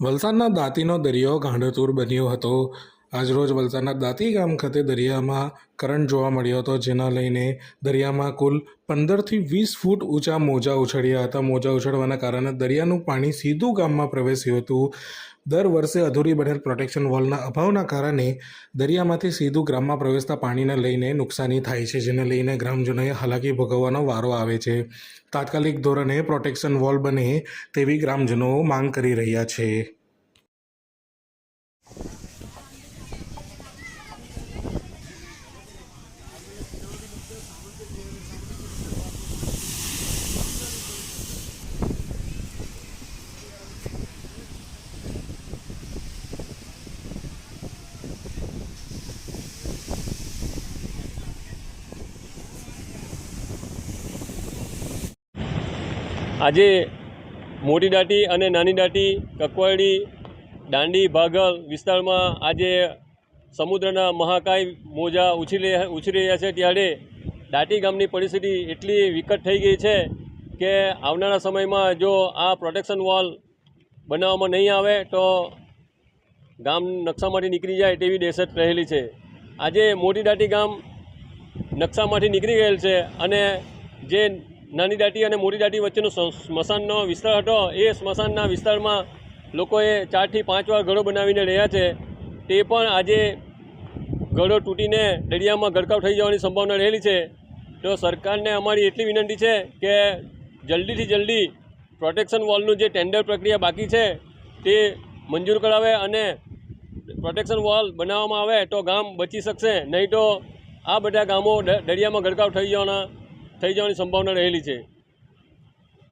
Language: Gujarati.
વલસાડના દાંતીનો દરિયો ગાંડતુર બન્યો હતો. આજરોજ વલસાડના દાંતી ગામ ખાતે દરિયામાં કરંટ જોવા મળ્યો હતો. જેના લઈને દરિયામાં કુલ પંદરથી વીસ ફૂટ ઊંચા મોજા ઉછળ્યા હતા. મોજા ઉછળવાના કારણે દરિયાનું પાણી સીધું ગામમાં પ્રવેશ્યું હતું. દર વર્ષે અધૂરી બનેલ પ્રોટેક્શન વોલના અભાવના કારણે દરિયામાંથી સીધું ગ્રામમાં પ્રવેશતા પાણીને લઈને નુકસાની થાય છે, જેને લઈને ગ્રામજનોએ હાલાકી ભોગવવાનો વારો આવે છે. તાત્કાલિક ધોરણે પ્રોટેક્શન વોલ બને તેવી ગ્રામજનો માંગ કરી રહ્યા છે. આજે મોટી દાટી અને નાની દાટી, કકવાડી, દાંડી, ભાગલ વિસ્તારમાં આજે સમુદ્રના મહાકાય મોજા ઉછી ઉછરી ઉછળી રહ્યા છે. ત્યારે દાટી ગામની પરિસ્થિતિ એટલી વિકટ થઈ ગઈ છે કે આવનારા સમયમાં જો આ પ્રોટેક્શન વોલ બનાવવામાં નહીં આવે, તો ગામ નકશામાંથી નીકળી જાય તેવી દહેશત રહેલી છે. આજે મોટી દાટી ગામ નકશામાંથી નીકળી ગયેલ છે અને જે નાની દાટી અને મોટી દાટી વચ્ચેનો સ્મશાનનો વિસ્તાર હતો. એ સ્મશાનના વિસ્તારમાં લોકોએ ચારથી પાંચ વાર ઘરો બનાવીને રહ્યા છે. તે પણ આજે ઘરો તૂટીને દરિયામાં ગરકાવ થઈ જવાની સંભાવના રહેલી છે. તો સરકારને અમારી એટલી વિનંતી છે કે જલ્દીથી જલ્દી પ્રોટેક્શન વોલનું જે ટેન્ડર પ્રક્રિયા બાકી છે તે મંજૂર કરાવે અને પ્રોટેક્શન વોલ બનાવવામાં આવે તો ગામ બચી શકશે. નહીં તો આ બધા ગામો દરિયામાં ગરકાવ થઈ જવાના થઈ જવાની સંભાવના રહેલી છે.